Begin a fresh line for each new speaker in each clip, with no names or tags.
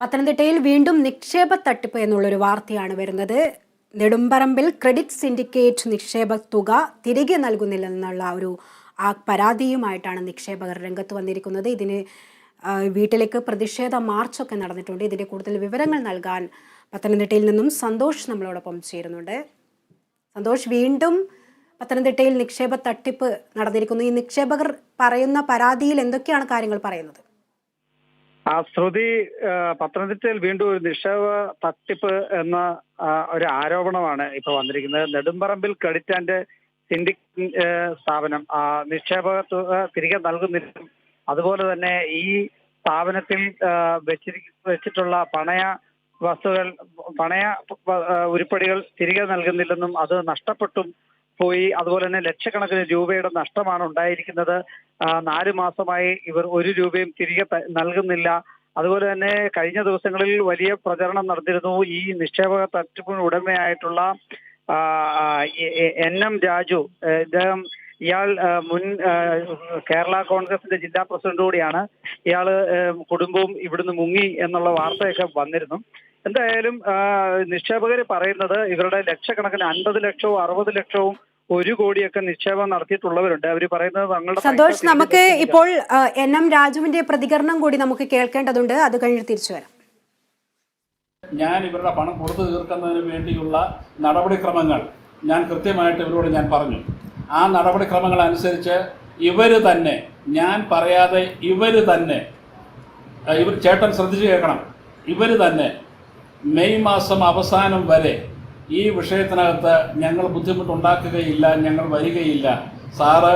പത്തനംതിട്ടയിൽ വീണ്ടും നിക്ഷേപ തട്ടിപ്പ് എന്നുള്ളൊരു വാർത്തയാണ് വരുന്നത്. നെടുമ്പറമ്പിൽ ക്രെഡിറ്റ് സിൻഡിക്കേറ്റ് നിക്ഷേപ തുക തിരികെ നൽകുന്നില്ലെന്നുള്ള ഒരു ആ പരാതിയുമായിട്ടാണ് നിക്ഷേപകർ രംഗത്ത് വന്നിരിക്കുന്നത്. ഇതിന് വീട്ടിലേക്ക് പ്രതിഷേധ മാർച്ചൊക്കെ നടന്നിട്ടുണ്ട്. ഇതിന്റെ കൂടുതൽ വിവരങ്ങൾ നൽകാൻ പത്തനംതിട്ടയിൽ നിന്നും സന്തോഷ് നമ്മളോടൊപ്പം ചേരുന്നുണ്ട്. സന്തോഷ് വീണ്ടും പത്തനംതിട്ടയിൽ നിക്ഷേപ തട്ടിപ്പ് നടന്നിരിക്കുന്നു. ഈ നിക്ഷേപകർ പറയുന്ന പരാതിയിൽ എന്തൊക്കെയാണ് കാര്യങ്ങൾ പറയുന്നത്?
ആ ശ്രുതി പത്തനംതിട്ടയിൽ വീണ്ടും ഒരു നിക്ഷേപ തട്ടിപ്പ് എന്ന ഒരു ആരോപണമാണ് ഇപ്പൊ വന്നിരിക്കുന്നത്. നെടുമ്പറമ്പിൽ ക്രെഡിറ്റ് ആൻഡ് സിൻഡിക് സ്ഥാപനം. നിക്ഷേപ തിരികെ നൽകുന്നില്ല. അതുപോലെ തന്നെ ഈ സ്ഥാപനത്തിൽ വെച്ചിട്ടുള്ള പണയ വസ്തുക്കൾ പണയ ഉരുപ്പടികൾ തിരികെ നൽകുന്നില്ലെന്നും അത് നഷ്ടപ്പെട്ടും പോയി. അതുപോലെ തന്നെ ലക്ഷക്കണക്കിന് രൂപയുടെ നഷ്ടമാണ് ഉണ്ടായിരിക്കുന്നത്. നാല് മാസമായി ഇവർ ഒരു രൂപയും തിരികെ നൽകുന്നില്ല. അതുപോലെ തന്നെ കഴിഞ്ഞ ദിവസങ്ങളിൽ വലിയ പ്രചരണം നടന്നിരുന്നു. ഈ നിക്ഷേപക തട്ടിപ്പിന് ഉടമയായിട്ടുള്ള എൻ എം രാജു ഇദ്ദേഹം ഇയാൾ മുൻ കേരള കോൺഗ്രസിന്റെ ജില്ലാ പ്രസിഡന്റ് കൂടിയാണ്. ഇയാൾ കുടുംബവും ഇവിടുന്ന് മുങ്ങി എന്നുള്ള വാർത്തയൊക്കെ വന്നിരുന്നു. എന്തായാലും നിക്ഷേപകർ പറയുന്നത് ഇവരുടെ ലക്ഷക്കണക്കിന് അൻപത് ലക്ഷവും അറുപത് ലക്ഷവും ഒരു കോടിയൊക്കെ നിക്ഷേപം നടത്തിയിട്ടുള്ളവരുണ്ട്. അവർ പറയുന്നത് തങ്ങളുടെ
സന്തോഷ് നമുക്ക് ഇപ്പോൾ എൻ എം രാജുവിന്റെ പ്രതികരണം കൂടി നമുക്ക് കേൾക്കേണ്ടതുണ്ട്. അത് കഴിഞ്ഞ് തിരിച്ചു വരാം.
ഞാൻ ഇവരുടെ പണം കൊടുത്തു തീർക്കുന്നതിന് വേണ്ടിയുള്ള നടപടിക്രമങ്ങൾ ഞാൻ കൃത്യമായിട്ട് ഇവരോട് ഞാൻ പറഞ്ഞു. ആ നടപടിക്രമങ്ങൾ അനുസരിച്ച് ഇവർ തന്നെ ഞാൻ പറയാതെ ഇവർ തന്നെ ഇവർ ചേട്ടൻ ശ്രദ്ധിച്ചു കേൾക്കണം. ഇവർ തന്നെ മെയ് മാസം അവസാനം വരെ ഈ വിഷയത്തിനകത്ത് ഞങ്ങൾ ബുദ്ധിമുട്ടുണ്ടാക്കുകയില്ല ഞങ്ങൾ വരികയില്ല. സാറ്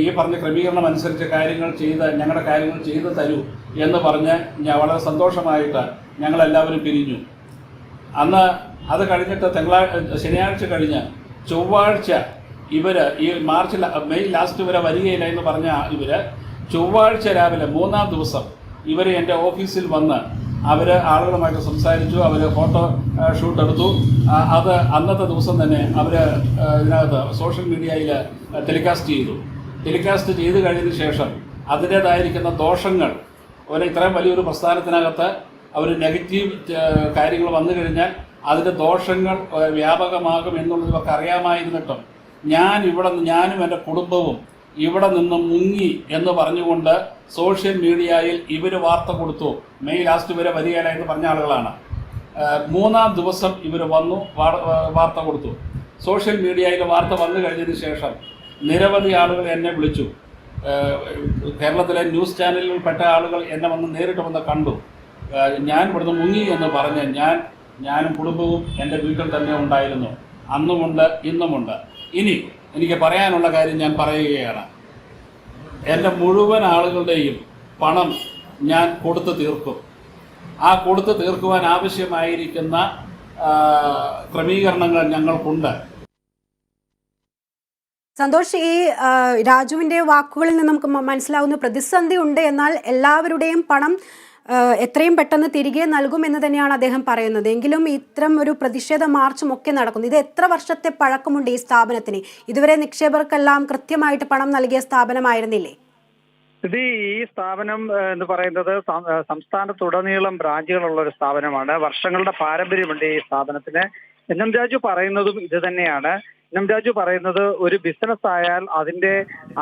ഈ പറഞ്ഞ ക്രമീകരണം അനുസരിച്ച് കാര്യങ്ങൾ ചെയ്ത് ഞങ്ങളുടെ കാര്യങ്ങൾ ചെയ്തു തരൂ എന്ന് പറഞ്ഞ് ഞാൻ വളരെ സന്തോഷമായിട്ട് ഞങ്ങളെല്ലാവരും പിരിഞ്ഞു. അന്ന് അത് കഴിഞ്ഞിട്ട് തിങ്കളാഴ്ച ശനിയാഴ്ച കഴിഞ്ഞ് ചൊവ്വാഴ്ച ഇവർ ഈ മാർച്ച് മെയ് ലാസ്റ്റ് വരെ വരികയില്ല എന്ന് പറഞ്ഞ ഇവർ ചൊവ്വാഴ്ച രാവിലെ മൂന്നാം ദിവസം ഇവർ എന്റെ ഓഫീസിൽ വന്ന് അവർ ആളുകളുമായിട്ട് സംസാരിച്ചു അവർ ഫോട്ടോ ഷൂട്ട് എടുത്തു. അത് അന്നത്തെ ദിവസം തന്നെ അവർ ഇതിനകത്ത് സോഷ്യൽ മീഡിയയിൽ ടെലികാസ്റ്റ് ചെയ്തു. ടെലികാസ്റ്റ് ചെയ്ത് കഴിഞ്ഞതിന് ശേഷം അതിന്റേതായിരിക്കുന്ന ദോഷങ്ങൾ അതുപോലെ ഇത്രയും വലിയൊരു പ്രസ്ഥാനത്തിനകത്ത് അവർ നെഗറ്റീവ് കാര്യങ്ങൾ വന്നു കഴിഞ്ഞാൽ അതിന്റെ ദോഷങ്ങൾ വ്യാപകമാകും എന്നുള്ളത് ഇവർക്ക് അറിയാമായിരുന്നിട്ടും ഞാൻ ഇവിടെ ഞാനും എന്റെ കുടുംബവും ഇവിടെ നിന്ന് മുങ്ങി എന്ന് പറഞ്ഞുകൊണ്ട് സോഷ്യൽ മീഡിയയിൽ ഇവർ വാർത്ത കൊടുത്തു. മെയ് ലാസ്റ്റ് വരെ വരികയില്ല എന്ന് പറഞ്ഞ ആളുകളാണ്. മൂന്നാം ദിവസം ഇവർ വന്നു വാർത്ത കൊടുത്തു. സോഷ്യൽ മീഡിയയിൽ വാർത്ത വന്നു കഴിഞ്ഞതിന് ശേഷം നിരവധി ആളുകൾ എന്നെ വിളിച്ചു. കേരളത്തിലെ ന്യൂസ് ചാനലിൽപ്പെട്ട ആളുകൾ എന്നെ വന്ന് നേരിട്ട് വന്ന് കണ്ടു. ഞാൻ ഇവിടുന്ന് മുങ്ങി എന്ന് പറഞ്ഞ് ഞാൻ ഞാനും കുടുംബവും എന്റെ വീട്ടിൽ തന്നെ ഉണ്ടായിരുന്നു. അന്നുമുണ്ട് ഇന്നുമുണ്ട്. ഇനി എനിക്ക് പറയാനുള്ള കാര്യം ഞാൻ പറയുകയാണ്. എന്റെ മുഴുവൻ ആളുകളുടെയും പണം ഞാൻ കൊടുത്തു തീർക്കും. ആ കൊടുത്തു തീർക്കുവാൻ ആവശ്യമായിരിക്കുന്ന ക്രമീകരണങ്ങൾ ഞങ്ങൾക്കുണ്ട്.
സന്തോഷ് ഈ രാജുവിന്റെ വാക്കുകളിൽ നിന്ന് നമുക്ക് മനസ്സിലാവുന്ന പ്രതിസന്ധി ഉണ്ട്. എന്നാൽ എല്ലാവരുടെയും പണം എത്രയും പെട്ടെന്ന് തിരികെ നൽകുമെന്ന് തന്നെയാണ് അദ്ദേഹം പറയുന്നത്. എങ്കിലും ഇത്തരം ഒരു പ്രതിഷേധ മാർച്ചും ഒക്കെ നടക്കുന്നു. ഇത് എത്ര വർഷത്തെ പഴക്കമുണ്ട് ഈ സ്ഥാപനത്തിന്? ഇതുവരെ നിക്ഷേപകർക്കെല്ലാം കൃത്യമായിട്ട് പണം നൽകിയ സ്ഥാപനമായിരുന്നില്ലേ?
ഇത് ഈ സ്ഥാപനം എന്ന് പറയുന്നത് സംസ്ഥാനത്തുടനീളം ബ്രാഞ്ചുകളുള്ള ഒരു സ്ഥാപനമാണ്. വർഷങ്ങളുടെ പാരമ്പര്യമുണ്ട് ഈ സ്ഥാപനത്തിന്. എൻ എം രാജു പറയുന്നതും ഇത് തന്നെയാണ്. രാജു പറയുന്നത് ഒരു ബിസിനസ് ആയാൽ അതിന്റെ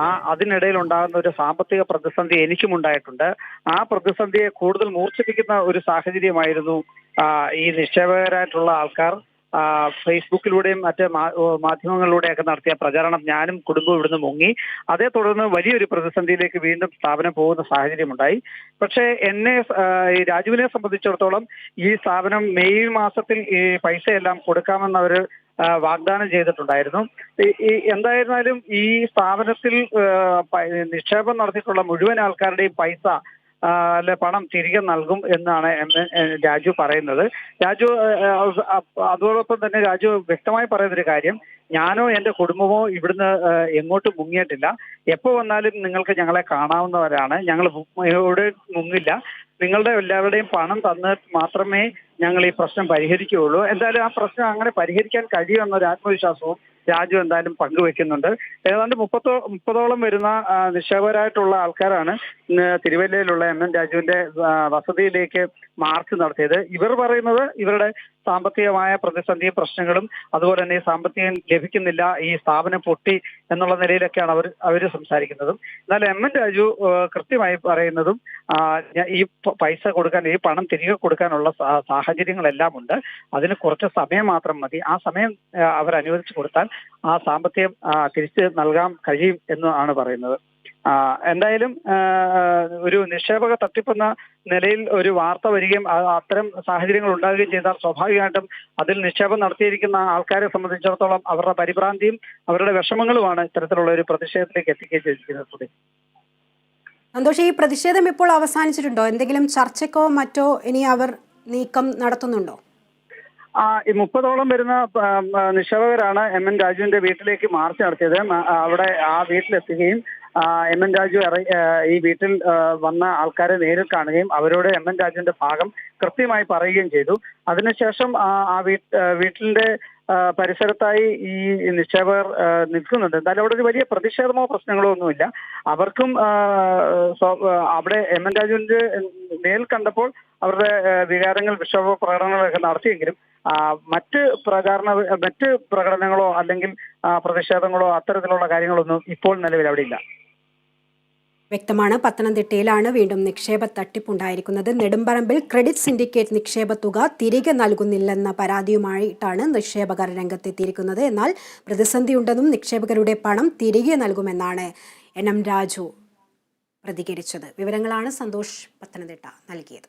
ആ അതിനിടയിൽ ഉണ്ടാകുന്ന ഒരു സാമ്പത്തിക പ്രതിസന്ധി എനിക്കും ഉണ്ടായിട്ടുണ്ട്. ആ പ്രതിസന്ധിയെ കൂടുതൽ മൂർച്ഛിപ്പിക്കുന്ന ഒരു സാഹചര്യമായിരുന്നു ഈ നിക്ഷേപകരായിട്ടുള്ള ആൾക്കാർ ഫേസ്ബുക്കിലൂടെയും മറ്റ് മാധ്യമങ്ങളിലൂടെയൊക്കെ നടത്തിയ പ്രചാരണം ഞാനും കുടുംബവും ഇവിടുന്ന് മുങ്ങി. അതേ തുടർന്ന് വലിയൊരു പ്രതിസന്ധിയിലേക്ക് വീണ്ടും സ്ഥാപനം പോകുന്ന സാഹചര്യമുണ്ടായി. പക്ഷേ എന്നെ രാജുവിനെ സംബന്ധിച്ചിടത്തോളം ഈ സ്ഥാപനം മെയ് മാസത്തിൽ ഈ പൈസയെല്ലാം കൊടുക്കാമെന്ന് അവർ വാഗ്ദാനം ചെയ്തിട്ടുണ്ടായിരുന്നു. എന്തായിരുന്നാലും ഈ സ്ഥാപനത്തിൽ നിക്ഷേപം നടത്തിയിട്ടുള്ള മുഴുവൻ ആൾക്കാരുടെയും പൈസ അല്ലെ പണം തിരികെ നൽകും എന്നാണ് എം രാജു പറയുന്നത്. രാജു അതോടൊപ്പം തന്നെ രാജു വ്യക്തമായി പറയുന്നൊരു കാര്യം. ഞാനോ എന്റെ കുടുംബമോ ഇവിടുന്ന് എങ്ങോട്ട് മുങ്ങിയിട്ടില്ല. എപ്പോ വന്നാലും നിങ്ങൾക്ക് ഞങ്ങളെ കാണാവുന്നവരാണ്. ഞങ്ങൾ ഇവിടെ മുങ്ങില്ല. നിങ്ങളുടെ എല്ലാവരുടെയും പണം തന്ന് മാത്രമേ ഞങ്ങൾ ഈ പ്രശ്നം പരിഹരിക്കുകയുള്ളൂ. എന്തായാലും ആ പ്രശ്നം അങ്ങനെ പരിഹരിക്കാൻ കഴിയുമെന്നൊരു ആത്മവിശ്വാസവും രാജു എന്തായാലും പങ്കുവെക്കുന്നുണ്ട്. ഏതാണ്ട് മുപ്പത്തോ മുപ്പതോളം വരുന്ന നിക്ഷേപകരായിട്ടുള്ള ആൾക്കാരാണ് തിരുവല്ലയിലുള്ള എം എൻ രാജുവിന്റെ വസതിയിലേക്ക് മാർച്ച് നടത്തിയത്. ഇവർ പറയുന്നത് ഇവരുടെ സാമ്പത്തികമായ പ്രതിസന്ധി പ്രശ്നങ്ങളും അതുപോലെ തന്നെ സാമ്പത്തികം ലഭിക്കുന്നില്ല ഈ സ്ഥാപനം പൊട്ടി എന്നുള്ള നിലയിലൊക്കെയാണ് അവർ അവർ സംസാരിക്കുന്നതും. എന്നാൽ എം എൻ രാജു കൃത്യമായി പറയുന്നതും ഈ പൈസ കൊടുക്കാൻ ഈ പണം തിരികെ കൊടുക്കാനുള്ള സാഹചര്യങ്ങളെല്ലാം ഉണ്ട് അതിന് കുറച്ച് സമയം മാത്രം മതി. ആ സമയം അവർ അനുവദിച്ചു കൊടുത്താൽ ആ സാമ്പത്തികം തിരിച്ചു നൽകാൻ കഴിയും എന്നാണ് പറയുന്നത്. എന്തായാലും ഒരു നിക്ഷേപക തട്ടിപ്പെന്ന നിലയിൽ ഒരു വാർത്ത വരികയും അത്തരം സാഹചര്യങ്ങൾ ഉണ്ടാകുകയും ചെയ്താൽ സ്വാഭാവികമായിട്ടും അതിൽ നിക്ഷേപം നടത്തിയിരിക്കുന്ന ആൾക്കാരെ സംബന്ധിച്ചിടത്തോളം അവരുടെ പരിഭ്രാന്തിയും അവരുടെ വിഷമങ്ങളുമാണ് ഇത്തരത്തിലുള്ള ഒരു പ്രതിഷേധത്തിലേക്ക് എത്തിക്കുകയും ചെയ്തിരിക്കുന്നത്.
സന്തോഷ് ഈ പ്രതിഷേധം ഇപ്പോൾ അവസാനിച്ചിട്ടുണ്ടോ? എന്തെങ്കിലും ചർച്ചക്കോ മറ്റോ ഇനി അവർ നീക്കം നടത്തുന്നുണ്ടോ?
ആ ഈ മുപ്പതോളം വരുന്ന നിക്ഷേപകരാണ് എം എൻ രാജുവിന്റെ വീട്ടിലേക്ക് മാർച്ച് നടത്തിയത്. അവിടെ ആ വീട്ടിലെത്തുകയും എം എൻ രാജു ഈ വീട്ടിൽ വന്ന ആൾക്കാരെ നേരിൽ കാണുകയും അവരോട് എം എൻ രാജുവിന്റെ ഭാഗം കൃത്യമായി പറയുകയും ചെയ്തു. അതിനുശേഷം ആ ആ വീട്ട് വീട്ടിന്റെ പരിസരത്തായി ഈ നിക്ഷേപകർ നിൽക്കുന്നുണ്ട്. എന്തായാലും അവിടെ ഒരു വലിയ പ്രതിഷേധമോ പ്രശ്നങ്ങളോ ഒന്നുമില്ല. അവർക്കും അവിടെ എം എൻ രാജുവിന്റെ നേരിൽ കണ്ടപ്പോൾ അവരുടെ വികാരങ്ങൾ വിക്ഷോഭ പ്രകടനങ്ങളൊക്കെ നടത്തിയെങ്കിലും മറ്റ് പ്രചാരണ മറ്റ് പ്രകടനങ്ങളോ അല്ലെങ്കിൽ പ്രതിഷേധങ്ങളോ അത്തരത്തിലുള്ള കാര്യങ്ങളൊന്നും ഇപ്പോൾ നിലവിൽ അവിടെ ഇല്ല.
വ്യക്തമാണ്. പത്തനംതിട്ടയിലാണ് വീണ്ടും നിക്ഷേപ തട്ടിപ്പുണ്ടായിരിക്കുന്നത്. നെടുമ്പറമ്പിൽ ക്രെഡിറ്റ് സിൻഡിക്കേറ്റ് നിക്ഷേപ തുക തിരികെ നൽകുന്നില്ലെന്ന പരാതിയുമായിട്ടാണ് നിക്ഷേപകർ രംഗത്തെത്തിയിരിക്കുന്നത്. എന്നാൽ പ്രതിസന്ധിയുണ്ടെന്നും നിക്ഷേപകരുടെ പണം തിരികെ നൽകുമെന്നാണ് എൻ എം രാജു പ്രതികരിച്ചത്. വിവരങ്ങളാണ് സന്തോഷ് പത്തനംതിട്ട നൽകിയത്.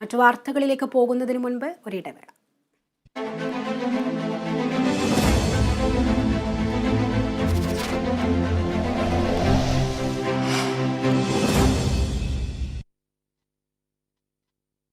മറ്റു വാർത്തകളിലേക്ക് പോകുന്നതിന് മുൻപ് ഒരിടവേള.